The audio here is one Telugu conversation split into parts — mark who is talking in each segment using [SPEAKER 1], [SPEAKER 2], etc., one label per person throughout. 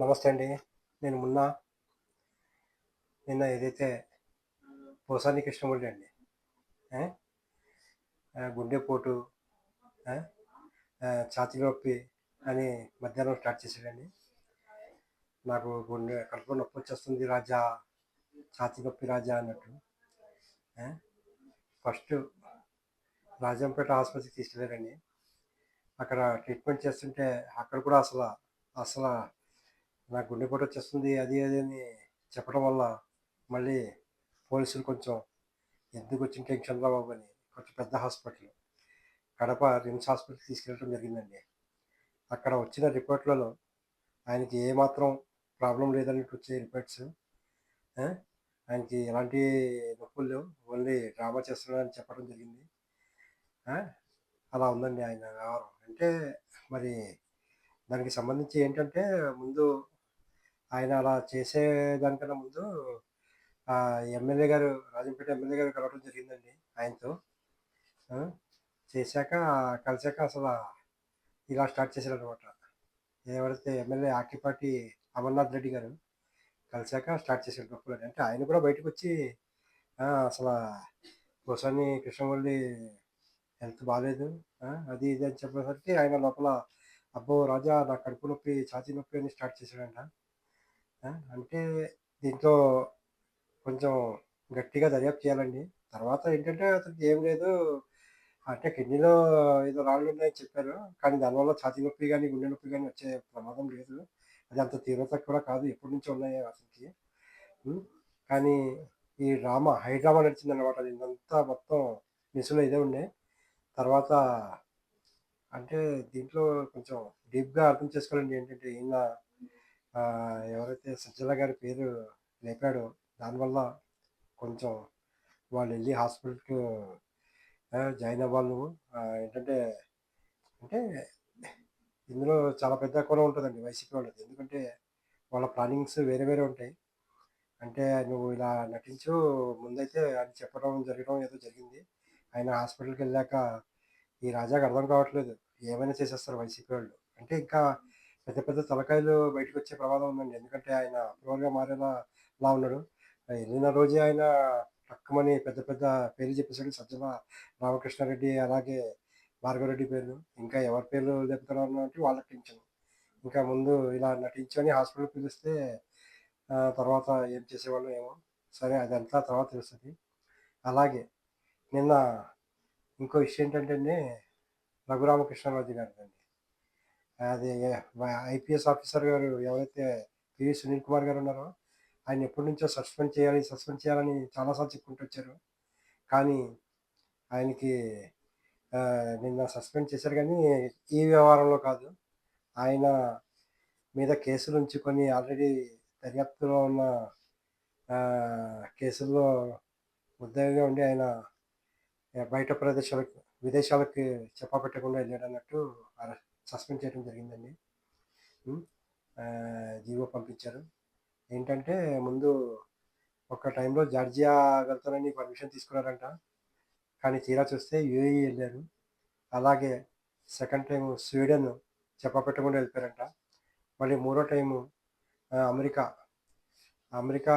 [SPEAKER 1] నమస్తే అండి. నేను మొన్న నిన్న ఏదైతే పోసాని కృష్ణమూర్తి అండి. గుండెపోటు ఛాతి నొప్పి అని మధ్యాహ్నం స్టార్ట్ చేసాడండి. నాకు గుండె కడుపు నొప్పి వచ్చేస్తుంది రాజా, ఛాతి నొప్పి రాజా అన్నట్టు. ఫస్ట్ రాజంపేట ఆసుపత్రికి తీసుకెళ్ళారండి అక్కడ ట్రీట్మెంట్ చేస్తుంటే అక్కడ కూడా అసలు అసలు నాకు గుండెపోటు వచ్చేస్తుంది అది అది అని చెప్పడం వల్ల మళ్ళీ పోలీసులు కొంచెం ఎందుకొచ్చిన టెన్షన్ బాబు అని కొంచెం పెద్ద హాస్పిటల్ కడప రిమ్స్ హాస్పిటల్‌కి తీసుకెళ్ళడం జరిగిందండి. అక్కడ వచ్చిన రిపోర్ట్‌లలో ఆయనకి ఏమాత్రం ప్రాబ్లం లేదన్నట్టు వచ్చే రిపోర్ట్స్. ఆయనకి ఎలాంటి నొప్పులు లేవు. ఓన్లీ డ్రామా చేస్తున్నాడని చెప్పడం జరిగింది. అలా ఉందండి ఆయన వ్యవహారం. అంటే మరి దానికి సంబంధించి ఏంటంటే ముందు ఆయన అలా చేసేదానికన్నా ముందు ఎమ్మెల్యే గారు రాజంపేట ఎమ్మెల్యే గారు కలవడం జరిగిందండి ఆయనతో. చేశాక కలిసాక అసలు ఇలా స్టార్ట్ చేశారనమాట. ఎవరైతే ఎమ్మెల్యే ఆకిపాటి అమర్నాథ్ రెడ్డి గారు కలిసాక స్టార్ట్ చేశారు గొప్పలు అంటే ఆయన కూడా బయటకొచ్చి వచ్చి అసలు పోసాని కృష్ణమురళి హెల్త్ బాగాలేదు అది ఇది అని చెప్పేసరికి ఆయన లోపల అబ్బో! రాజా నాకు కడుపు నొప్పి, ఛాతీ నొప్పి అని స్టార్ట్ చేశాడంట. అంటే దీంట్లో కొంచెం గట్టిగా దర్యాప్తు చేయాలండి. తర్వాత ఏంటంటే అతనికి ఏం లేదు అంటే కిడ్నీలో ఏదో రాళ్ళున్నాయని చెప్పారు. కానీ దానివల్ల ఛాతీ నొప్పి గాని, గుండె నొప్పి గాని వచ్చే ప్రమాదం లేదు. అది అంత తీవ్రత కూడా కాదు. ఎప్పటినుంచో ఉన్నాయి అతనికి. హ్మ్. కానీ ఈ డ్రామా, హై డ్రామా నడిచిందనమాట. నిన్నంతా మొత్తం న్యూస్‌లో ఇదే ఉండే. తర్వాత అంటే దీంట్లో కొంచెం డీప్‌గా అర్థం చేసుకోవాలండి. ఏంటంటే ఈయన ఎవరైతే సజ్జల గారి పేరు లేపాడో దానివల్ల కొంచెం వాళ్ళు వెళ్ళి హాస్పిటల్‌కి జాయిన్ అవ్వాలి నువ్వు. ఏంటంటే అంటే ఇందులో చాలా పెద్ద కోణం ఉంటుందండి వైసీపీ వాళ్ళది. ఎందుకంటే వాళ్ళ ప్లానింగ్స్ వేరే వేరే ఉంటాయి. అంటే నువ్వు ఇలా నటించు ముందైతే అది చెప్పడం జరగడం ఏదో జరిగింది. ఆయన హాస్పిటల్కి వెళ్ళాక ఈ రాజాకి అర్థం కావట్లేదు. ఏమైనా చేసేస్తారు వైసీపీ వాళ్ళు. అంటే ఇంకా పెద్ద పెద్ద తలకాయలు బయటకొచ్చే ప్రమాదం ఉందండి. ఎందుకంటే ఆయన అప్రూవర్‌గా మారేలా లా ఉన్నాడు. నిన్న రోజే ఆయన టక్కుమని పెద్ద పెద్ద పేర్లు చెప్పేశాడు సజ్జల రామకృష్ణారెడ్డి అలాగే భార్గవరెడ్డి పేర్లు. ఇంకా ఎవరి పేర్లు చెప్తున్నారు అన్నట్టు వాళ్ళకి టెన్షన్. ఇంకా ముందు ఇలా నటించని హాస్పిటల్‌కి పిలిస్తే తర్వాత ఏం చేసేవాళ్ళు ఏమో! సరే అదంతా తర్వాత తెలుస్తుంది అలాగే నిన్న ఇంకో విషయం ఏంటంటే అండి గారు అండి అది ఐపీఎస్ ఆఫీసర్ గారు ఎవరైతే పివి సునీల్ కుమార్ గారు ఉన్నారో ఆయన ఎప్పటినుంచో సస్పెండ్ చేయాలి, సస్పెండ్ చేయాలని చాలాసార్లు చెప్పుకుంటూ వచ్చారు. కానీ ఆయనకి నిన్న సస్పెండ్ చేశారు కానీ ఈ వ్యవహారంలో కాదు. ఆయన మీద కేసులు ఉంచుకొని ఆల్రెడీ దర్యాప్తులో ఉన్న కేసుల్లో ముద్దాయిగా ఉండి ఆయన బయట ప్రదేశాలకు విదేశాలకి చెప్పబెట్టకుండా వెళ్ళాడు అన్నట్టు సస్పెండ్ చేయడం జరిగిందండి. జీవో పంపించారు. ఏంటంటే ముందు ఒక టైంలో జార్జియా వెళ్తానని పర్మిషన్ తీసుకున్నారంట. కానీ తీరా చూస్తే యూఏఈ వెళ్ళారు అలాగే సెకండ్ టైం స్వీడన్ చెప్పపెట్టకుండా వెళ్ళిపోయారంట మళ్ళీ మూడో టైము అమెరికా. అమెరికా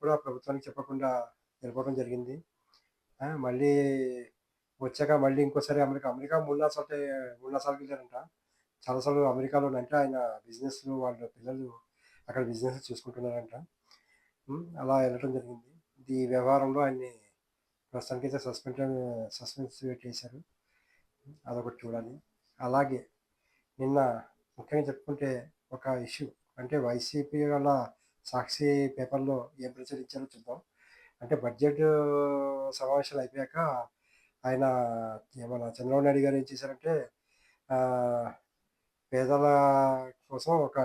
[SPEAKER 1] కూడా ప్రభుత్వానికి చెప్పకుండా వెళ్ళిపోవడం జరిగింది. మళ్ళీ వచ్చాక మళ్ళీ ఇంకోసారి అమెరికా. అమెరికా 3, 4 సార్లు 3, 4 సార్లు వెళ్ళారంట చాలా సార్లు అంటే ఆయన బిజినెస్‌లు వాళ్ళ పిల్లలు అక్కడ బిజినెస్ చూసుకుంటున్నారంట. అలా వెళ్ళటం జరిగింది. ఈ వ్యవహారంలో ఆయన్ని ప్రస్తుతానికైతే సస్పెన్షన్ సస్పెన్స్ చేశారు. అదొకటి చూడాలి. అలాగే నిన్న ముఖ్యంగా చెప్పుకుంటే ఒక ఇష్యూ అంటే వైసీపీ వాళ్ళ సాక్షి పేపర్‌లో ఏం ప్రచురించారో చూద్దాం. అంటే బడ్జెట్ సమావేశాలు అయిపోయాక ఆయన మన చంద్రబాబు నాయుడు గారు ఏం చేశారంటే పేదల కోసం ఒక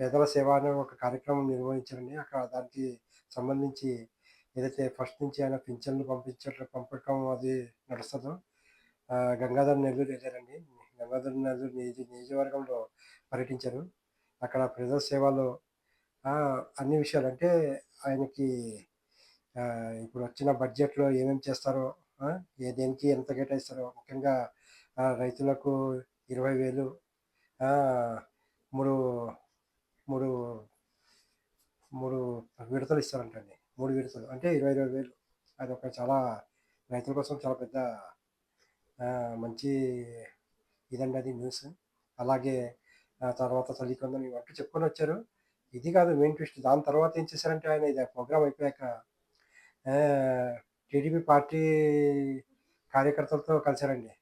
[SPEAKER 1] పేదల సేవ అనే ఒక కార్యక్రమం నిర్వహించారండి. అక్కడ దానికి సంబంధించి ఏదైతే ఫస్ట్ నుంచి ఆయన పింఛన్లు పంపించడం పంపడం అది నడుస్తుందో గంగాధర్ నెల్లూరు వెళ్ళారండి గంగాధర్ నెల్లూరు నియోజ నియోజకవర్గంలో పర్యటించారు. అక్కడ ప్రజా సేవలో అన్ని విషయాలు అంటే ఆయనకి ఇప్పుడు వచ్చిన బడ్జెట్‌లో ఏమేమి చేస్తారో ఏ దేనికి ఎంత కేటాయిస్తారో. ముఖ్యంగా రైతులకు ఇరవై వేలు మూడు మూడు మూడు విడతలు ఇస్తారంటండి. మూడు విడతలు అంటే ఇరవై ఇరవై వేలు. అది ఒక చాలా రైతుల కోసం చాలా పెద్ద మంచి ఇదండి అది న్యూస్. అలాగే తర్వాత చలికొందని అంటూ చెప్పుకొని వచ్చారు. ఇది కాదు మెయిన్ ట్విస్ట్. దాని తర్వాత ఏం చేశారంటే ఆయన ఇది ప్రోగ్రామ్ అయిపోయాక టీడీపీ పార్టీ కార్యకర్తలతో కలిశారండి.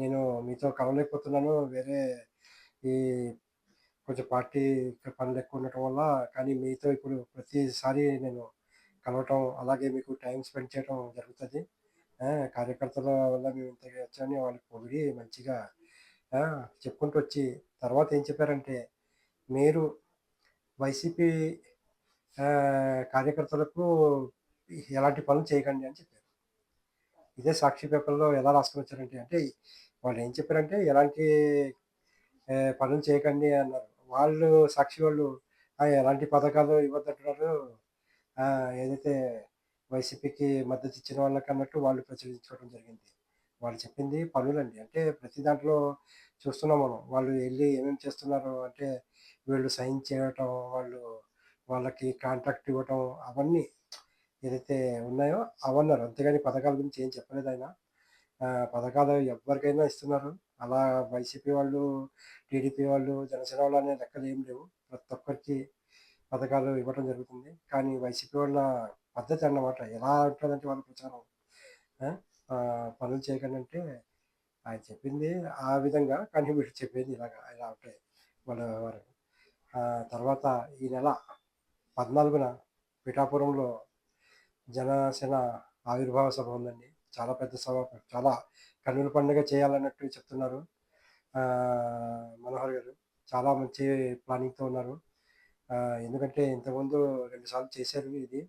[SPEAKER 1] నేను మీతో కలవలేకపోతున్నాను. వేరే ఈ కొంచెం పార్టీ పనులు ఎక్కువ ఉండటం వల్ల కానీ మీతో ఇప్పుడు ప్రతిసారి నేను కలవటం అలాగే మీకు టైం స్పెండ్ చేయడం జరుగుతుంది. కార్యకర్తల వల్ల మేము ఇంతగా వచ్చామని వాళ్ళకి పొగిడి మంచిగా చెప్పుకుంటూ వచ్చి తర్వాత ఏం చెప్పారంటే మీరు వైసీపీ కార్యకర్తలకు ఎలాంటి పనులు చేయకండి అని చెప్పారు. ఇదే సాక్షి పేపర్లో ఎలా రాసుకుని వచ్చారంటే అంటే వాళ్ళు ఏం చెప్పారంటే ఎలాంటి పనులు చేయకండి అన్నారు. వాళ్ళు సాక్షి వాళ్ళు ఎలాంటి పథకాలు ఇవ్వద్దంటున్నారు. ఏదైతే వైసీపీకి మద్దతు ఇచ్చిన వాళ్ళకి అన్నట్టు వాళ్ళు ప్రచురించుకోవడం జరిగింది. వాళ్ళు చెప్పింది పనులండి. అంటే ప్రతి దాంట్లో చూస్తున్నాం మనం. వాళ్ళు వెళ్ళి ఏమేమి చేస్తున్నారు అంటే వీళ్ళు సైన్ చేయటం వాళ్ళు వాళ్ళకి కాంట్రాక్ట్ ఇవ్వటం అవన్నీ ఏదైతే ఉన్నాయో అవన్నారు అంతేగాని పథకాల గురించి ఏం చెప్పలేదు ఆయన. పథకాలు ఎవరికైనా ఇస్తున్నారు. అలా వైసీపీ వాళ్ళు టీడీపీ వాళ్ళు జనసేన వాళ్ళు అనే లెక్కలు ఏం లేవు. ప్రతి ఒక్కరికి పథకాలు ఇవ్వడం జరుగుతుంది. కానీ వైసీపీ వాళ్ళ పద్ధతి అన్నమాట ఎలా ఉంటుందంటే వాళ్ళ ప్రచారం. పనులు చేయకండి అంటే ఆయన చెప్పింది ఆ విధంగా. కానీ వీళ్ళు చెప్పింది ఇలాగా ఇలా ఉంటాయి వాళ్ళ వారు తర్వాత ఈ నెల పద్నాలుగున పిఠాపురంలో జనసేన ఆవిర్భావ సభ ఉందండి. చాలా పెద్ద సభ చాలా కన్నుల పండుగ చేయాలన్నట్టు చెప్తున్నారు. మనోహర్ గారు చాలా మంచి ప్లానింగ్తో ఉన్నారు. ఎందుకంటే ఇంతకుముందు రెండుసార్లు చేశారు ఇది.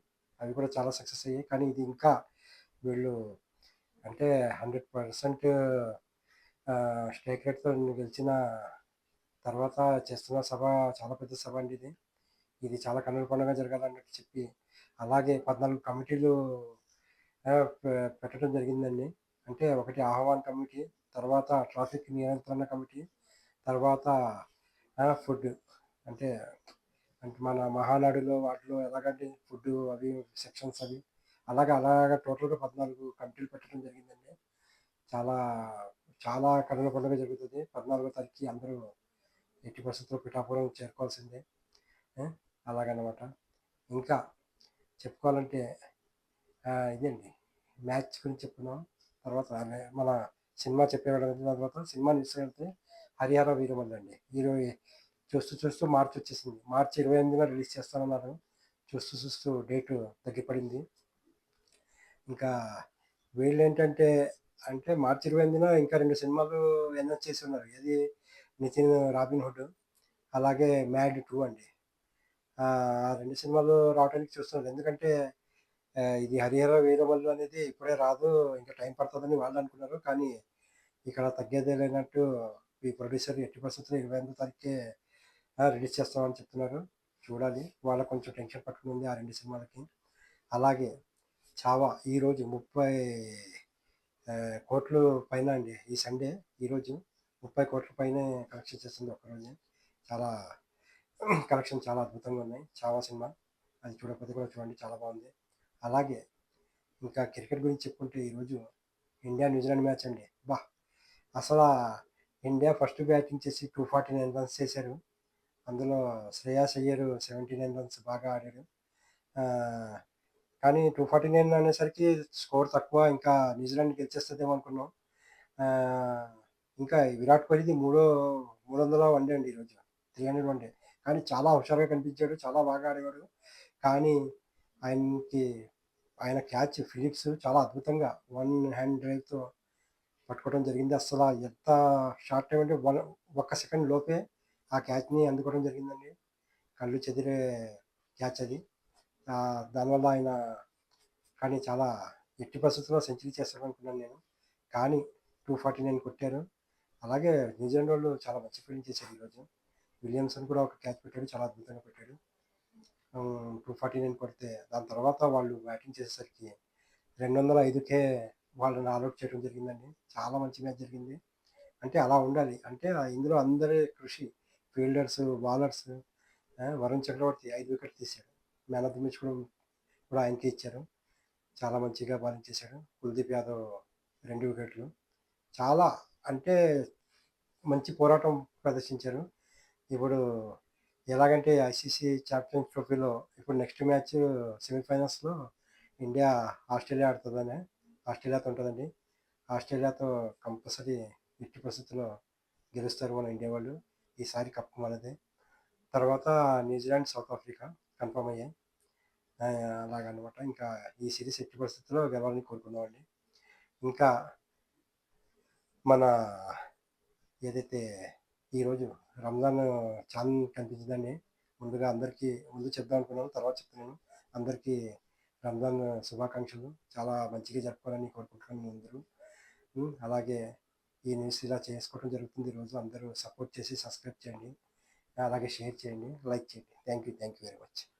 [SPEAKER 1] అవి కూడా చాలా సక్సెస్ అయ్యాయి. కానీ ఇది ఇంకా వీళ్ళు అంటే హండ్రెడ్ పర్సెంట్ స్ట్రైక్ రేట్తో గెలిచిన తర్వాత చేస్తున్న సభ చాలా పెద్ద సభ అండి ఇది. ఇది చాలా కన్నుల పండుగ జరగాలన్నట్టు చెప్పి అలాగే పద్నాలుగు కమిటీలు పె- పెట్టడం జరిగిందండి. అంటే ఒకటి ఆహ్వాన్ కమిటీ తర్వాత ట్రాఫిక్ నియంత్రణ కమిటీ తర్వాత ఫుడ్. అంటే అంటే మన మహానాడులో వాటిలో ఎలాగంటే ఫుడ్ అవి సెక్షన్స్ అవి. అలాగే అలాగా టోటల్గా పద్నాలుగు కమిటీలు పెట్టడం జరిగిందండి. చాలా చాలా కన్నుల పండుగ జరుగుతుంది. పద్నాలుగో తారీఖు అందరూ ఎట్టి పరిస్థితుల్లో పిఠాపురం చేరుకోవాల్సిందే. అలాగనమాట. ఇంకా చెప్పుకోవాలంటే ఇదండి. మ్యాచ్ గురించి చెప్పుకున్నాం తర్వాత మన సినిమా చెప్పేవాళ్ళ తర్వాత సినిమా న్యూస్ వెళ్తే హరిహర వీరమల్లు అండి. ఈరోజు చూస్తూ చూస్తూ మార్చి వచ్చేసింది. మార్చి ఇరవై ఎనిమిదిన రిలీజ్ చేస్తానన్నారు. చూస్తూ చూస్తూ డేటు తగ్గిపడింది. ఇంకా వీళ్ళు ఏంటంటే అంటే మార్చి ఇరవై ఎనిమిదిన ఇంకా రెండు సినిమాలు అనౌన్స్ చేసి ఉన్నారు. ఏది నితిన్ రాబిన్ హుడ్. అలాగే మ్యాడ్ టూ అండి. రెండు సినిమాలు రావడానికి చూస్తున్నారు. ఎందుకంటే ఇది హరిహర వీరమల్లు అనేది ఇప్పుడే రాదు ఇంకా టైం పడుతుందని వాళ్ళు అనుకున్నారు. కానీ ఇక్కడ తగ్గేదే లేనట్టు ఈ ప్రొడ్యూసర్ ఎట్టి పరిస్థితుల్లో ఇరవై ఎనిమిది తారీఖే రిలీజ్ చేస్తామని చెప్తున్నారు. చూడాలి. వాళ్ళకి కొంచెం టెన్షన్ పట్టుకుంది ఆ రెండు సినిమాలకి. అలాగే చావా ఈరోజు ముప్పై కోట్లు పైన అండి ఈ సండే ఈరోజు ముప్పై కోట్ల పైన కలెక్షన్ చేస్తుంది ఒకరోజు చాలా కలెక్షన్ చాలా అద్భుతంగా ఉన్నాయి. చావా సినిమా. అది చూడకపోతే కూడా చూడండి చాలా బాగుంది. అలాగే ఇంకా క్రికెట్ గురించి చెప్పుకుంటే ఈరోజు ఇండియా న్యూజిలాండ్ మ్యాచ్ అండి. బా! అసలు ఇండియా ఫస్ట్ బ్యాటింగ్ చేసి టూ ఫార్టీ నైన్ రన్స్ చేశారు. అందులో Shreyas Iyer seventy nine runs బాగా ఆడాడు. కానీ టూ ఫార్టీ నైన్ అనేసరికి స్కోర్ తక్కువ ఇంకా న్యూజిలాండ్ గెలిచేస్తుందేమో అనుకున్నాం. ఇంకా విరాట్ కోహ్లీది మూడో మూడు వందల వన్డే అండి ఈరోజు. త్రీ హండ్రెడ్ వన్ డే కానీ చాలా హుషారుగా కనిపించాడు చాలా బాగా ఆడేవాడు. కానీ ఆయనకి ఆయన క్యాచ్ ఫిలిప్స్ చాలా అద్భుతంగా వన్ హ్యాండ్ డ్రైవ్తో పట్టుకోవడం జరిగింది. అసలు ఎంత షార్ట్ టైం అంటే వన్ ఒక్క సెకండ్ లోపే ఆ క్యాచ్ని అందుకోవడం జరిగిందండి. కళ్ళు చెదిరే క్యాచ్ అది. దానివల్ల ఆయన కానీ చాలా ఎట్టి పరిస్థితుల్లో సెంచరీ చేస్తాడు అనుకున్నాను నేను. కానీ టూ ఫార్టీ నైన్ కొట్టారు. అలాగే న్యూజిలాండ్ వాళ్ళు చాలా మంచి ఫీల్డింగ్ చేశారు ఈరోజు. విలియమ్సన్ కూడా ఒక క్యాచ్ పెట్టాడు చాలా అద్భుతంగా పెట్టాడు. టూ ఫార్టీ నైన్ కొడితే దాని తర్వాత వాళ్ళు బ్యాటింగ్ చేసేసరికి రెండు వందల ఐదుకే వాళ్ళని ఆల్అౌట్ చేయడం జరిగిందండి. చాలా మంచి మ్యాచ్ జరిగింది. అంటే అలా ఉండాలి. అంటే ఇందులో అందరి కృషి ఫీల్డర్స్ బౌలర్స్ వరుణ్ చక్రవర్తి ఐదు వికెట్ తీశాడు. మ్యాన్ ఆఫ్ ది మ్యాచ్ కూడా కూడా ఆయనకి ఇచ్చారు. చాలా మంచిగా బౌలింగ్ చేశాడు. కుల్దీప్ యాదవ్ రెండు వికెట్లు. చాలా అంటే మంచి పోరాటం ప్రదర్శించారు. ఇప్పుడు ఎలాగంటే ఐసీసీ ఛాంపియన్స్ ట్రోఫీలో ఇప్పుడు నెక్స్ట్ మ్యాచ్ సెమీఫైనల్స్లో ఇండియా ఆస్ట్రేలియా ఆడుతుందని ఆస్ట్రేలియాతో ఉంటుందండి. ఆస్ట్రేలియాతో కంపల్సరీ ఎట్టి పరిస్థితుల్లో గెలుస్తారు మన ఇండియా వాళ్ళు. ఈసారి కప్ మనదే. తర్వాత న్యూజిలాండ్ సౌత్ ఆఫ్రికా కన్ఫర్మ్ అయ్యాయి. అలాగనమాట. ఇంకా ఈ సిరీస్ ఎట్టి పరిస్థితుల్లో గెలవాలని కోరుకున్నామండి ఇంకా మన ఏదైతే ఈరోజు రంజాన్ చాంద్ కనిపించిందని ముందుగా అందరికీ ముందు చెప్దాం అనుకున్నాను తర్వాత చెప్తున్నాను. అందరికీ రంజాన్ శుభాకాంక్షలు. చాలా మంచిగా జరుపుకోవాలని కోరుకుంటున్నాను అందరూ. అలాగే ఈ న్యూస్ ఇలా చేసుకోవడం జరుగుతుంది. ఈరోజు అందరూ సపోర్ట్ చేసి సబ్స్క్రైబ్ చేయండి. అలాగే షేర్ చేయండి. లైక్ చేయండి. Thank you. Thank you very much.